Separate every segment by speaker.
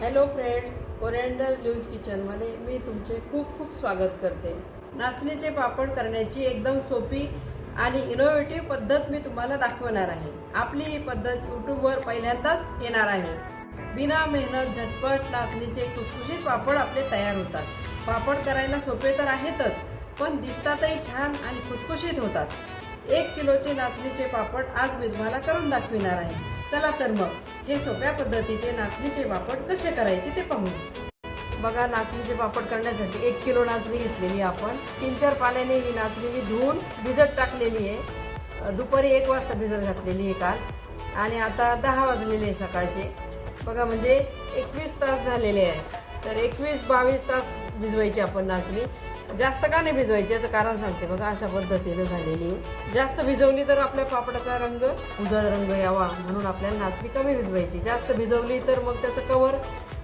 Speaker 1: Hello friends coriander news किचनमध्ये मी तुमचे खूप खूप स्वागत करते. नाचणीचे पापड करण्याची एकदम सोपी आणि इनोव्हेटिव्ह पद्धत मी तुम्हाला दाखवणार आहे. आपली ही पद्धत यूट्यूबवर पहिल्यांदाच येणार आहे. बिना मेहनत झटपट नाचणीचे खुसखुशीत पापड आपले तयार होतात. पापड करायला सोपे तर आहेतच पण दिसतातही छान आणि खुसखुशीत होतात. एक किलोचे नाचणीचे पापड आज मी तुम्हाला करून दाखविणार आहे. चला तर मग. हे सोप्या पद्धतीचे नाचणीचे पापड कसे करायचे ते पाहू बघा नाचणीचे पापड करण्यासाठी एक किलो नाचणी घेतलेली आपण. तीन चार पाण्याने ही नाचणी मी धुवून भिजत टाकलेली आहे. दुपारी एक वाजता भिजत घातलेली आहे काल. आणि आता दहा वाजलेले आहे सकाळचे. बघा म्हणजे एकवीस तास झालेले आहे. तर एकवीस बावीस तास भिजवायची आपण नाचणी. जास्त का नाही भिजवायची याचं कारण सांगते बघा अशा पद्धतीनं झालेली आहे. जास्त भिजवली तर आपल्या पापडाचा रंग उजळ रंग यावा म्हणून आपल्याला नाचणी कमी भिजवायची. जास्त भिजवली तर मग त्याचं कवर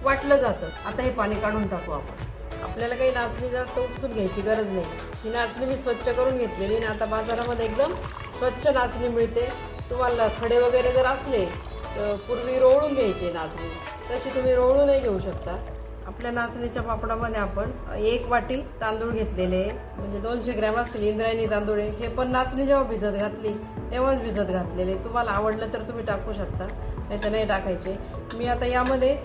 Speaker 1: वाटलं जातं. आता हे पाणी काढून टाकू आपण. आपल्याला काही नाचणी जास्त उपसून घ्यायची गरज नाही. ही नाचणी मी स्वच्छ करून घेतलेली आणि आता बाजारामध्ये एकदम स्वच्छ नाचणी मिळते. तुम्हाला खडे वगैरे जर असले तर पूर्वी रोवळून घ्यायचे नाचणी. तशी तुम्ही रोवळूनही घेऊ शकता. आपल्या नाचणीच्या पापडामध्ये आपण एक वाटी तांदूळ घेतलेले आहे. म्हणजे दोनशे ग्रॅम असतील इंद्रायणी तांदूळ हे पण नाचणी जेव्हा भिजत घातली तेव्हाच भिजत घातलेले तुम्हाला आवडलं तर तुम्ही टाकू शकता नाही तर नाही टाकायचे. मी आता यामध्ये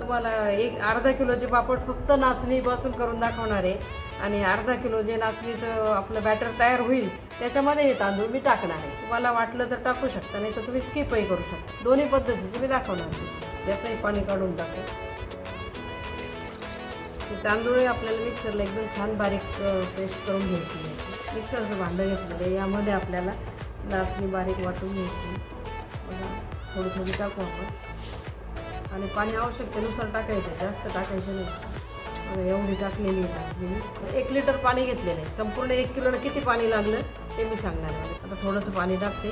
Speaker 1: तुम्हाला एक अर्धा किलोचे पापड फक्त नाचणीपासून करून दाखवणार आहे. आणि अर्धा किलो जे नाचणीचं आपलं बॅटर तयार होईल त्याच्यामध्ये हे तांदूळ मी टाकणार आहे. तुम्हाला वाटलं तर टाकू शकता नाही तर तुम्ही स्किपही करू शकता. दोन्ही पद्धतीचे मी दाखवणार आहे. याचंही पाणी काढून टाकू. तांदूळ आपल्याला मिक्सरला एकदम छान बारीक पेस्ट करून घ्यायची. आहे मिक्सरचं भांडं घेतलेलं आहे. यामध्ये आपल्याला लासणी बारीक वाटून घ्यायची. थोडी थोडी टाकू आपण. आणि पाणी आवश्यकतेनुसार टाकायचं. जास्त टाकायचं नाही. एवढी टाकलेली आहे एक लिटर पाणी घेतलेलं आहे. संपूर्ण एक किलोला किती पाणी लागलं ते मी सांगणार आहे. आता थोडंसं पाणी टाकते.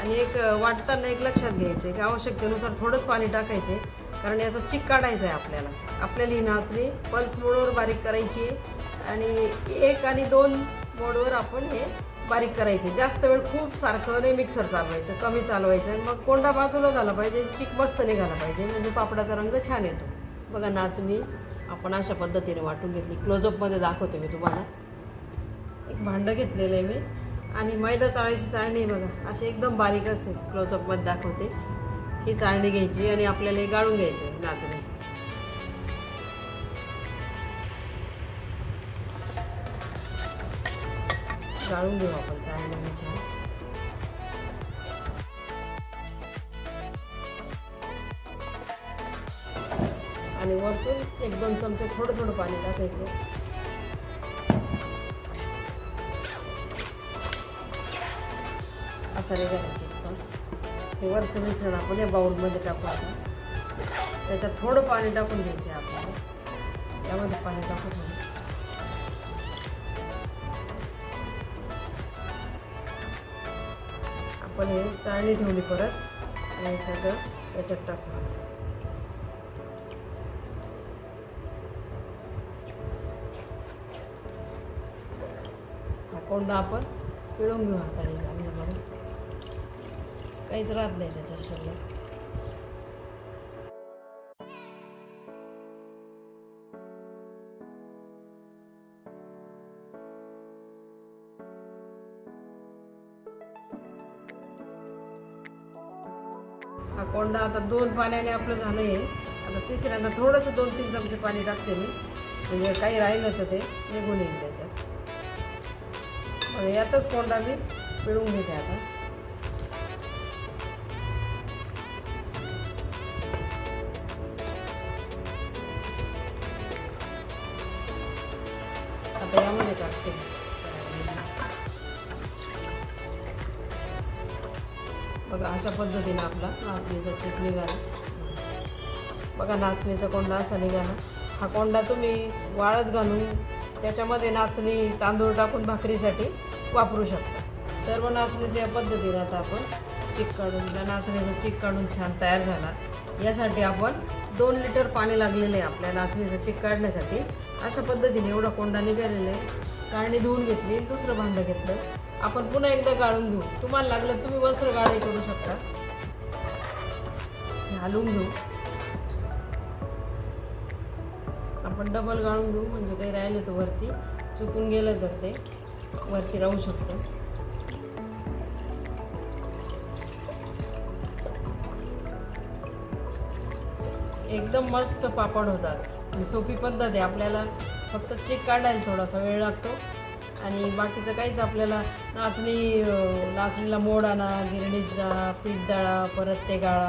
Speaker 1: आणि एक वाटताना एक लक्षात घ्यायचं आहे की आवश्यकतेनुसार थोडंच पाणी टाकायचं आहे. कारण याचा चिक काढायचा आहे आपल्याला. आपल्याला ही नाचणी पल्स मोडवर बारीक करायची आणि एक आणि दोन मोडवर आपण हे बारीक करायचे. जास्त वेळ खूप सारखं नाही मिक्सर चालवायचं कमी चालवायचं. मग कोंडा बाजूला झाला पाहिजे चिक मस्त निघाला पाहिजे. म्हणजे पापडाचा रंग छान येतो. बघा नाचणी आपण अशा पद्धतीने वाटून घेतली. क्लोजअपमध्ये दाखवते मी तुम्हाला. एक भांडं घेतलेलं आहे मी. आणि मैदा चाळायची चाळणी बघा. अशी एकदम बारीक असते. क्लोजअपमध्ये दाखवते. ही चाळणी घ्यायची आणि आपल्याला हे गाळून घ्यायचं नाचणी. गाळून घेऊ आपण चाळणी छान आणि वरतून एक दोन चमचे थोडं थोडं पाणी टाकायचं. असं रेगायचं हे वरचं मिश्रण आपण या बाउलमध्ये टाकू आता. त्याच्यात थोडं पाणी टाकून घ्यायचं आहे आपल्याला. त्यामध्ये पाणी टाकू थोडं आपण हे चाळणी ठेवली परत. आणि सगळं याच्यात टाकू हा कोंडा आपण पिळून घेऊ हाताने चांगलं बघा काहीच राहत नाही त्याच्या शरीरात. हा कोंडा आता दोन पाण्याने आपलं झालं आहे आता तिसऱ्यांदा थोडंसं दोन तीन चमचे पाणी टाकते मी. म्हणजे काही राहील तर ते निघून येईल त्याच्यात. यातच कोंडा मी पिळून घेते आता. आता यामध्ये टाकते. बघा अशा पद्धतीने आपला नाचणीचा चीक निघाला. बघा नाचणीचा कोंडा असा निघाला. हा कोंडा तुम्ही वाळत घालून त्याच्यामध्ये नाचणी तांदूळ टाकून भाकरीसाठी वापरू शकता. सर्व नाचणीच्या पद्धतीने आता आपण चिक काढून त्या नाचणीचा चिक काढून छान तयार झाला यासाठी आपण दोन लिटर पाणी लागलेले आहे आपल्या नाचणीचा चिक काढण्यासाठी. अशा पद्धतीने एवढा कोंडा निघालेला आहे. गाळणी धुवून घेतली दुसरं भांडं घेतलं. आपण पुन्हा एकदा गाळून घेऊ. तुम्हाला लागलं तुम्ही वस्त्र गाळी करू शकता. घालून घेऊ. आपण डबल गाळून घेऊ म्हणजे काही राहिलं तर वरती. चुकून गेलं तर ते वरती राहू शकतं. एकदम मस्त पापड होतात. आणि सोपी पद्धत आहे. आपल्याला फक्त चेक काढायला थोडासा वेळ लागतो. आणि बाकीचं काहीच आपल्याला नाचणी नाचणीला मोड आणा गिरणीत जा पीठ दळा परत ते गाळा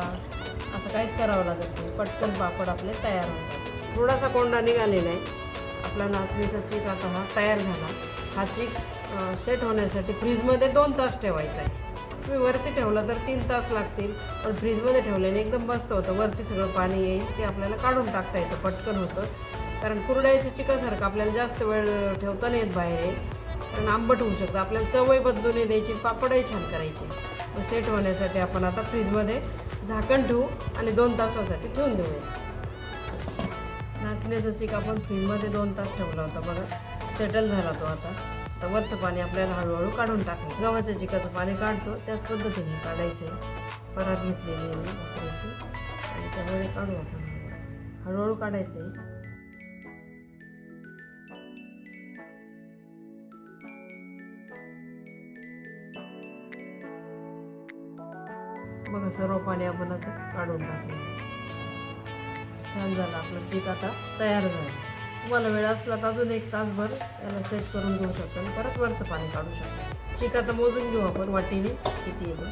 Speaker 1: असं काहीच करावं लागत नाही. पटकन पापड आपले तयार होतात. थोडासा कोंडा निघालेला आहे. आपला नाचणीचा चीक आता हा तयार झाला. हा चीक सेट होण्यासाठी फ्रीजमध्ये दोन तास ठेवायचा आहे. तुम्ही वरती ठेवलं तर तीन तास लागतील. पण फ्रीजमध्ये ठेवल्याने एकदम मस्त होतं. वरती सगळं पाणी येईल ते आपल्याला काढून टाकता येतं पटकन होतं. कारण कुरड्याचं चिकासारखं आपल्याला जास्त वेळ ठेवता नाही येत बाहेर. कारण आंबट होऊ शकतं. आपल्याला चवही बदलून द्यायची पापडही छान करायचे. सेट होण्यासाठी आपण आता फ्रीजमध्ये झाकण ठेवू आणि दोन तासासाठी ठेवून देऊया. नाचण्याचा चिक आपण फ्रीजमध्ये दोन तास ठेवला होता बघा सेटल झाला तो आता. आता वरचं पाणी आपल्याला हळूहळू काढून टाकायचं. गव्हाच्या चिकाचं पाणी काढतो त्याच पद्धतीने काढायचं. आहे परत घेतलेली आहे आणि त्यामुळे काढू आपण. हळूहळू काढायचं आहे. बघा सर्व पाणी आपण असं काढून टाकलं. छान झालं आपलं चीक आता तयार झालं. तुम्हाला वेळ असला तर अजून एक तासभर याला सेट करून घेऊ शकता आणि परत वरचं पाणी काढू शकतो ठीक आता मोजून घेऊ आपण वाटीने किती आहे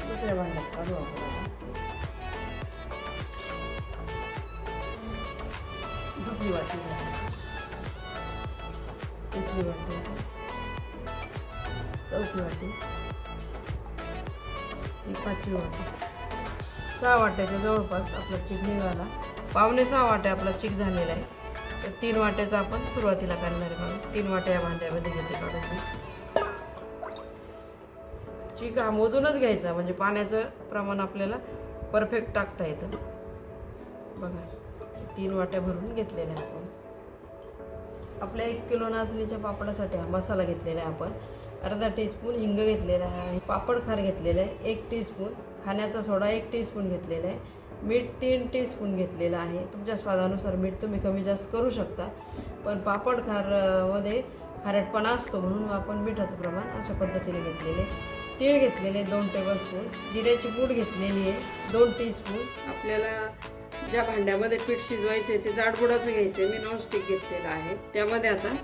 Speaker 1: दुसऱ्या भांड्यात काढू आपण दुसरी वाटी तिसरी वाटी चौथी वाटी. पाचवी वाटी. सहा वाट्याच्या जवळपास आपला चीक निघाला. पावणे सहा वाट्या आपला चीक झालेला आहे. तर तीन वाट्याचा आपण सुरुवातीला करणार आहे म्हणून. तीन वाट्या या भांड्यामध्ये घेते काढून. मी. चीक हा मोजूनच घ्यायचा म्हणजे पाण्याचं प्रमाण आपल्याला परफेक्ट टाकता येतं. बघा तीन वाट्या भरून घेतलेल्या आपण. आपल्या एक किलो नाचणीच्या पापडासाठी हा मसाला घेतलेला आहे आपण. अर्धा टीस्पून हिंग घेतलेला आहे. पापड खार घेतलेला आहे. एक टीस्पून खाण्याचा सोडा एक टीस्पून घेतलेला आहे. मीठ तीन टीस्पून घेतलेलं आहे. तुमच्या स्वादानुसार मीठ तुम्ही कमी जास्त करू शकता. पण पापड खारमध्ये खारटपणा असतो म्हणून आपण मिठाचं प्रमाण अशा पद्धतीने घेतलेले. तीळ घेतलेले दोन टेबलस्पून जिऱ्याची पूड घेतलेली आहे दोन टीस्पून आपल्याला ज्या भांड्यामध्ये पीठ शिजवायचे ते जाडबुडाचं घ्यायचे मी नॉनस्टिक घेतलेलं आहे. त्यामध्ये आता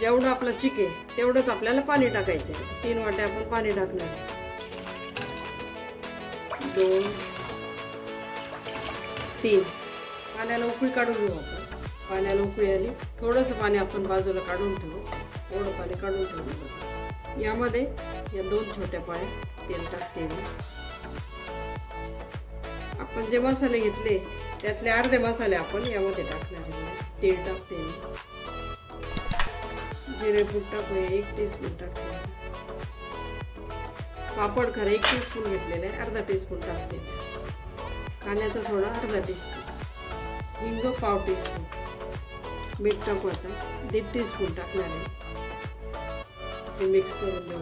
Speaker 1: जेवढं आपलं चिके तेवढंच आपल्याला पाणी टाकायचं आहे तीन वाट्या आपण पाणी टाकणार आहे. दोन तीन. पाण्याला उकळी काढून घेऊ आपण. पाण्याला उकळी आली थोडंसं पाणी आपण बाजूला काढून ठेवू. थोडं पाणी काढून ठेवू यामध्ये या दोन छोट्या पाळ्या तेल टाकते आपण जे मसाले घेतले त्यातले अर्धे मसाले आपण यामध्ये टाकणार आहे. तेल टाकते मी. जिरेपूड टाकूया एक टीस्पून टाकते. पापड खरं एक टीस्पून घेतलेलं आहे अर्धा टीस्पून टाकते खाण्याचा सोडा अर्धा टीस्पून हिंग पाव टीस्पून मीठ टाकू आता. दीड टीस्पून टाकणार आहे. ते मिक्स करून देऊ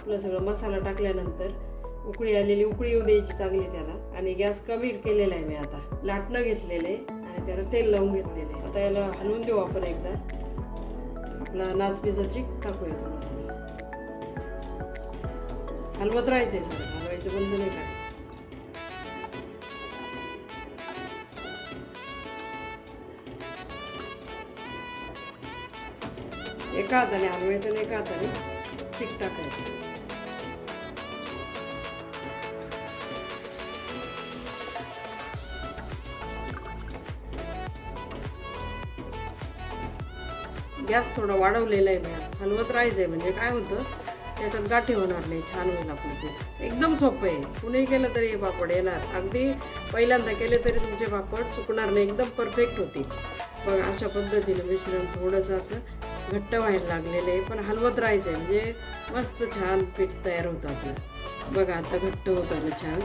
Speaker 1: आपलं सगळं मसाला टाकल्यानंतर उकळी आलेली उकळी येऊ द्यायची चांगली त्याला. आणि गॅस कमी केलेला आहे मी आता. लाटणं घेतलेलं आहे आणि त्याला तेल लावून घेतलेलं आहे. आता याला हलवून देऊ आपण एकदा. आपला नाचणीचा चिक टाकूया थोडासा हलवत राहायचे हलवायचे बंद नाही काय एका हाताने हलवायचं आणि एका हाताने चिक टाकायचं. गॅस थोडा वाढवलेला आहे मी हलवत राहायचंय म्हणजे काय होतं? त्याच्यात गाठी होणार नाही छान होईल आपलं ते. एकदम सोपं आहे. कुणीही केलं तरी हे पापड येणार. अगदी पहिल्यांदा केले तरी तुमचे पापड चुकणार नाही एकदम परफेक्ट होतील. बघा अशा पद्धतीने मिश्रण थोडंसं असं घट्ट व्हायला लागलेलं आहे. पण हलवत राहायचं आहे. म्हणजे मस्त छान पीठ तयार होतं आपलं. बघा आता घट्ट होत आलं छान.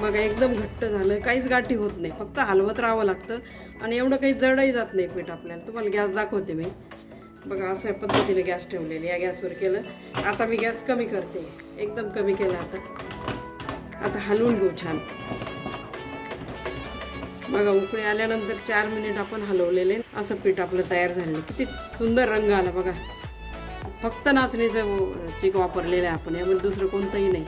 Speaker 1: बघा एकदम घट्ट झालं. काहीच गाठी होत नाही. फक्त हलवत राहावं लागतं आणि एवढं काही जडही जात नाही पीठ आपल्याला. तुम्हाला गॅस दाखवते मी. बघा अशा पद्धतीने गॅस ठेवलेली या गॅसवर केलं. आता मी गॅस कमी करते. एकदम कमी केला आता. आता हलवून घेऊ छान. बघा उकळी आल्यानंतर चार मिनिट आपण हलवलेले. असं पीठ आपलं तयार झालेलं. किती सुंदर रंग आला बघा. फक्त नाचणीचं चीक वापरलेलं आहे आपण. यामध्ये दुसरं कोणतंही नाही.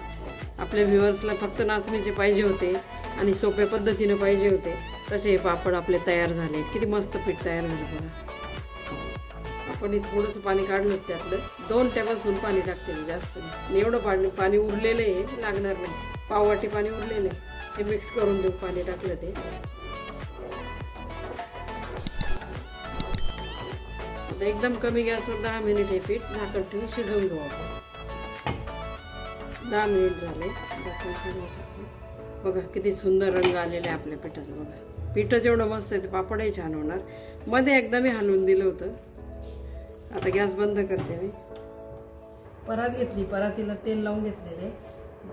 Speaker 1: आपल्या व्ह्युअर्सला फक्त नाचणीचे पाहिजे होते आणि सोप्या पद्धतीनं पाहिजे होते. तसे हे पापड आपले तयार झाले. किती मस्त पीठ तयार झालं बघा. आपण हे थोडंसं पाणी काढलं त्यातलं. दोन टेबलस्पून पाणी टाकते मी जास्त नाही. आणि एवढं पाणी पाणी उरलेलं आहे लागणार नाही. पाववाटी पाणी उरलेलं आहे. हे मिक्स करून देऊ पाणी टाकलं ते. एकदम कमी गॅसवर दहा मिनिट हे पीठ झाकण ठेवून शिजवून घेऊ आपण. दहा मिनिट झाले. बघा किती सुंदर रंग आलेले आहे आपल्या पिठाला बघा. पिठं जेवढं मस्त आहे ते पापडही छान होणार. मध्ये एकदा मी हलवून दिलं होतं. आता गॅस बंद करते मी. परात घेतली परातीला तेल लावून घेतलेले.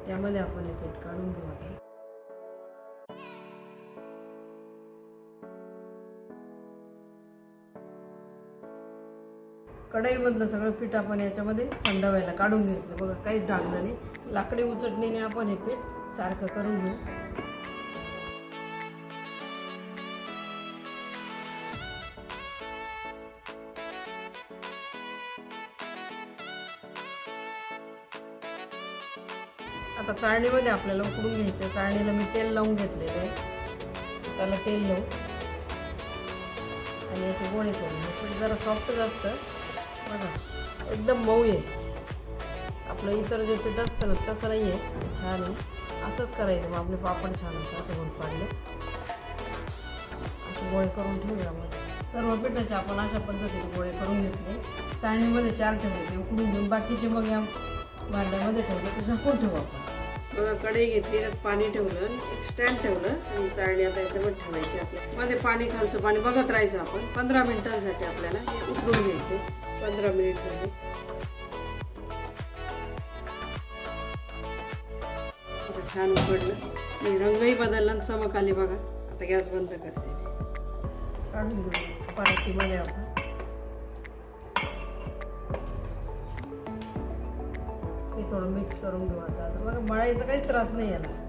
Speaker 1: त्यामध्ये आपण हे पीठ काढून घेऊ आता. कढईमधलं सगळं पीठ आपण याच्यामध्ये थंड व्हायला काढून घेतलं. बघा काहीच डागलं नाही लाकडी उचटणीने आपण हे पीठ सारखं करून घेऊ. आता चाळणीमध्ये आपल्याला उकडून घ्यायचं. चाळणीला मी तेल लावून घेतलेलं आहे. त्याला तेल लावू. आणि याचे गोळे करून जरा सॉफ्टच असतं. बघा एकदम मऊ आहे. आपलं इतर जे पीठ असतं ना तसं नाही आहे छान आहे. असंच करायचं मग आपले पापड छान असतं असं म्हणून पाडलं. असे गोळे करून ठेवूया मग सर्व पिठाचे आपण अशा पद्धतीने गोळे करून घेतले. चाळणीमध्ये चार ठेवले ते उकडून घेऊन बाकीचे मग या भांड्यामध्ये ठेवले ते झाकून ठेवू आपण. कढई घेतली त्यात पाणी ठेवलं स्टँड ठेवलं आणि चाळणी आता याच्यामध्ये ठेवायची आपल्या मध्ये पाणी खालचं पाणी बघत राहायचं आपण. पंधरा मिनिटांसाठी आपल्याला हे उकडून घ्यायचे. पंधरा मिनिट झाले. आता छान उकडलं. आणि रंगही बदलला आणि चमक आली बघा. आता गॅस बंद करते मी. काढून घेऊ. आपण. थोडं मिक्स करून घेऊ आता. मग बघा मळायचा काहीच त्रास नाही याला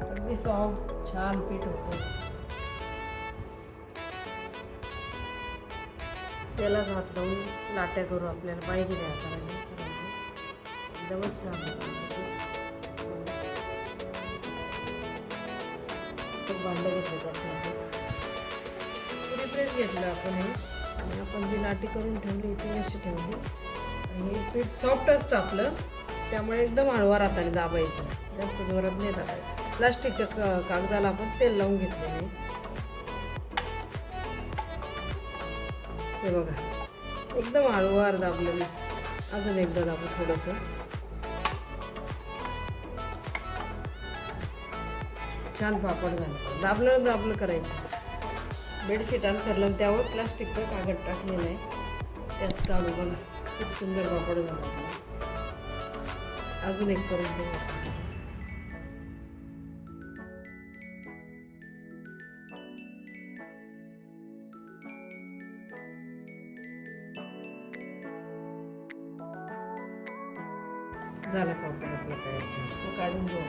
Speaker 1: अगदी सॉफ्ट छान पीठ होतं. त्यालाच हात लावून लाट्या करू आपल्याला पाहिजे त्या एकदमच छान होतं खूप भांडं घेतलं त्यात प्रेस घेतलं आपण हे. आणि आपण जी लाटी करून ठेवली ती अशी ठेवली. आणि पीठ सॉफ्ट असतं आपलं. त्यामुळे एकदम हळवा हाताने दाबायचं. जास्त जोरात नाही दाबायचं. प्लास्टिकच्या क कागदाला आपण तेल लावून घेतलेले हे बघा. एकदम हळूवार दाबलं मी अजून एकदा दाबू थोडंसं. छान पापड झालं. दाबलं दाबलं करायचं. बेडशीट अंथरलं त्यावर प्लास्टिकचं कागद टाकलेलं आहे. त्यात काढू बघा. खूप सुंदर पापड झाला अजून एक करून देऊ झाला पापड आपला तयार छान तो काढून घेऊ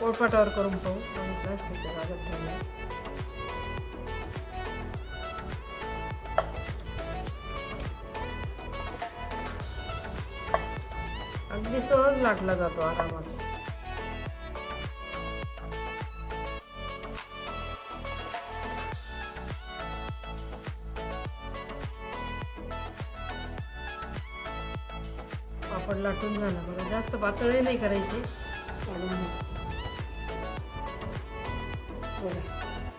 Speaker 1: पोळपाटावर करून पाहू. आणि प्लास्टिकच्या भागात ठेवला सहज लाटला जातो आरामात. पापड लाटून झाला. बघा जास्त पातळही नाही करायची. बघा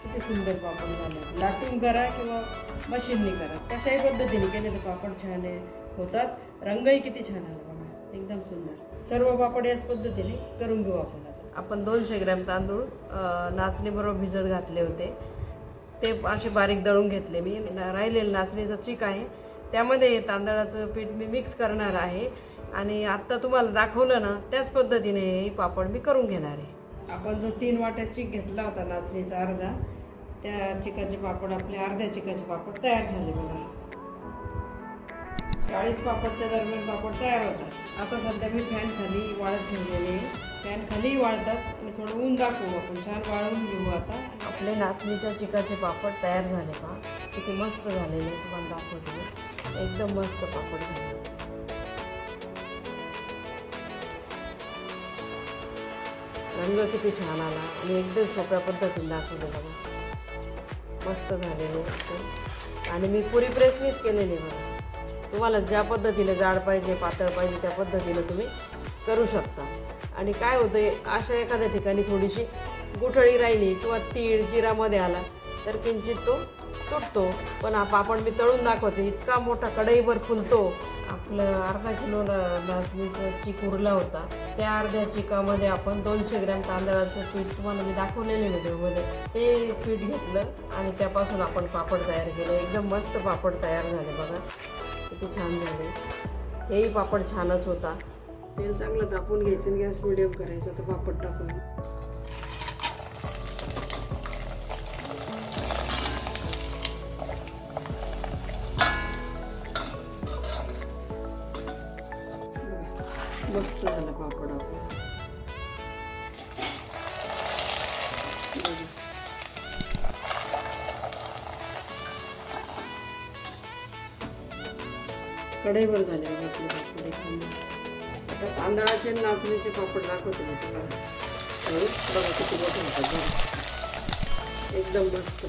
Speaker 1: किती सुंदर पापड झाले. लाटून करा किंवा मशीनने करा. कशाही पद्धतीने केले तर पापड छान आहे होतात. रंगही किती छान आला एकदम सुंदर. सर्व पापड याच पद्धतीने करून घेऊ आपण आपण दोनशे ग्रॅम तांदूळ नाचणीबरोबर भिजत घातले होते. ते असे बारीक दळून घेतले मी. राहिलेलं नाचणीचं चीक आहे. त्यामध्ये तांदळाचं पीठ मी मिक्स करणार आहे. आणि आत्ता तुम्हाला दाखवलं ना त्याच पद्धतीने हे पापड मी करून घेणार आहे. आपण जो तीन वाट्या चिक घेतला होता नाचणीचा अर्धा त्या चिकाचे पापड आपले अर्ध्या चिकाचे पापड तयार झाले बघा. चाळीस पापडच्या दरम्यान पापड तयार होतात. आता सध्या मी फॅन खाली वाळत ठेवलेले फॅन खालीही वाळतात. आणि थोडं ऊन दाखवू आपण. छान वाळवून घेऊ आता. आपले नाचणीच्या चिकाचे पापड तयार झाले का किती मस्त झालेले तुम्हाला दाखवते एकदम मस्त पापड झाले. रंग किती छान आला. आणि एकदम सोप्या पद्धतीने दाखवलेला बघा. मस्त झालेलं आणि मी पुरी प्रेसनीच केलेली बघा. तुम्हाला ज्या पद्धतीने जाड पाहिजे पातळ पाहिजे त्या पद्धतीने तुम्ही करू शकता. आणि काय होतं अशा एखाद्या ठिकाणी थोडीशी गुठळी राहिली किंवा तीळ जिरामध्ये आला तर किंचित तो तुटतो. पण हा पापड मी तळून दाखवते इतका मोठा कढईभर फुलतो. आपलं अर्धा किलो नाचणीचा चिक चीक उरला होता. त्या अर्ध्या चिकामध्ये आपण दोनशे ग्रॅम तांदळाचं पीठ तुम्हाला मी दाखवलेले व्हिडिओमध्ये. ते पीठ घेतलं आणि त्यापासून आपण पापड तयार केलं. एकदम मस्त पापड तयार झाले बघा. किती छान झाले. हेही पापड छानच होता. तेल चांगलं तापून घ्यायचं आणि गॅस मिडियम करायचा. तर पापड टाकून. मस्त. कढईवर झाले आपले पापड एकदम आता तांदळाचे नाचणीचे पापड दाखवते मी तुम्हाला. बघा किती मोठे होतात एकदम मस्त.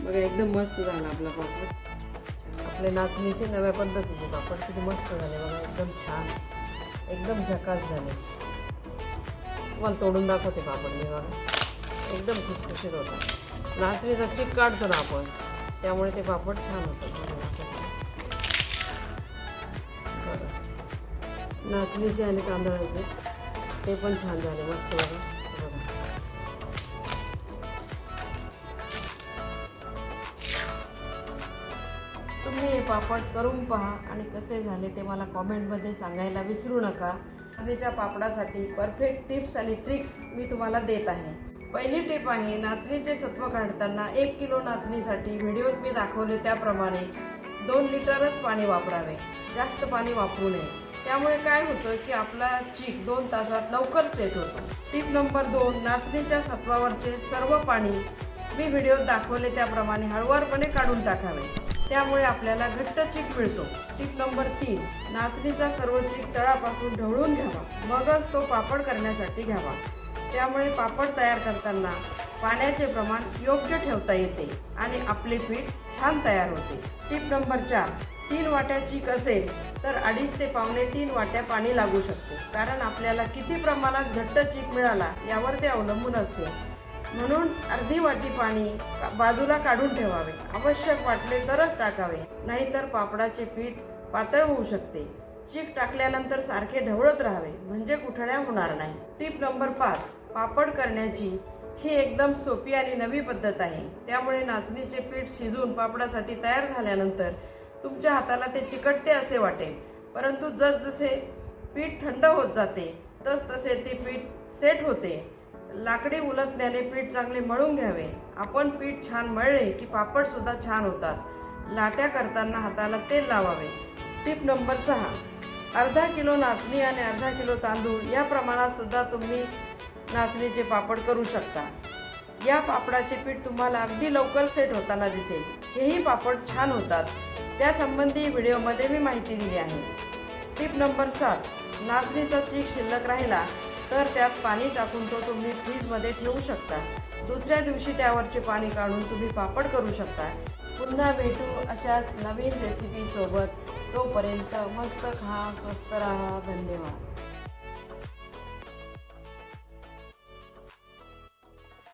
Speaker 1: बघा. एकदम मस्त झाला आपला पापड. आपले नाचणीचे नव्या पद्धतीचे पापड किती मस्त झाले बघा एकदम छान. एकदम झकास झाले. तुम्हाला तोडून दाखवते पापड मी बघा. एकदम खुशखुशीत होता नाचणीचा चिक काढतो ना आपण त्यामुळे ते पापड छान होतं नाचणीचे आणि तांदळाचे ते पण छान झाले मस्त बघा तुम्ही हे पापड करून पहा आणि कसे झाले ते मला कॉमेंटमध्ये सांगायला विसरू नका. नाचणीच्या पापडासाठी परफेक्ट टिप्स आणि ट्रिक्स मी तुम्हाला देत आहे. पहिली टिप आहे नाचणीचे सत्व काढताना एक किलो नाचणीसाठी व्हिडिओत मी दाखवले त्याप्रमाणे दोन लिटरच पाणी वापरावे. जास्त पाणी वापरू नये. त्यामुळे काय होतं की आपला चीक दोन तासात लवकर सेट होतो. टीप नंबर दोन नाचणीच्या सत्वावरचे सर्व पाणी मी व्हिडिओत दाखवले त्याप्रमाणे हळुवारपणे काढून टाकावे. त्यामुळे आपल्याला घट्ट चीक मिळतो. टीप नंबर तीन नाचणीचा सर्व चीक तळापासून ढवळून घ्यावा. मगच तो पापड करण्यासाठी घ्यावा. त्यामुळे पापड तयार करताना पाण्याचे प्रमाण योग्य ठेवता येते आणि आपले पीठ छान तयार होते. टीप नंबर चार तीन वाट्या चीक असेल तर अडीच ते पावणे तीन वाट्या पाणी लागू शकते. कारण आपल्याला किती प्रमाणात घट्ट चीक मिळाला यावर ते अवलंबून असते. म्हणून अर्धी वाटी पाणी बाजूला काढून ठेवावे. आवश्यक वाटले तरच टाकावे. नाहीतर पापडाचे पीठ पातळ होऊ शकते. चीक टाकल्यानंतर सारखे ढवळत राहावे. म्हणजे गुठळ्या होणार नाही. टीप नंबर पाच पापड करण्याची ही एकदम सोपी आणि नवी पद्धत आहे. त्यामुळे नाचणीचे पीठ शिजून पापडासाठी तयार झाल्यानंतर तुमच्या हाताला ते चिकटते असे वाटेल. परंतु जसजसे पीठ थंड होत जाते तस तसे ते पीठ सेट होते. लाकडी उलटण्याने पीठ चांगले मळून घ्यावे. आपण पीठ छान मळले की पापड सुद्धा छान होतात. लाट्या करताना हाताला तेल लावावे. टिप नंबर सहा. अर्धा किलो नाचणी आणि अर्धा किलो तांदूळ या प्रमाणात सुद्धा तुम्ही नाचणीचे पापड करू शकता. या पापडाचे पीठ तुम्हाला अगदी लवकर सेट होताना दिसेल. हेही पापड छान होतात. त्यासंबंधी व्हिडिओमध्ये मी माहिती दिली आहे. टिप नंबर सात नाचणीचा चीक शिल्लक राहिला तर त्यात पाणी टाकून तो तुम्ही फ्रीजमध्ये ठेवू शकता. दुसऱ्या दिवशी त्यावरचे पाणी काढून तुम्ही पापड करू शकता. पुन्हा भेटू अशाच नवीन रेसिपीसोबत तोपर्यंत मस्त खा स्वस्त राहा. धन्यवाद.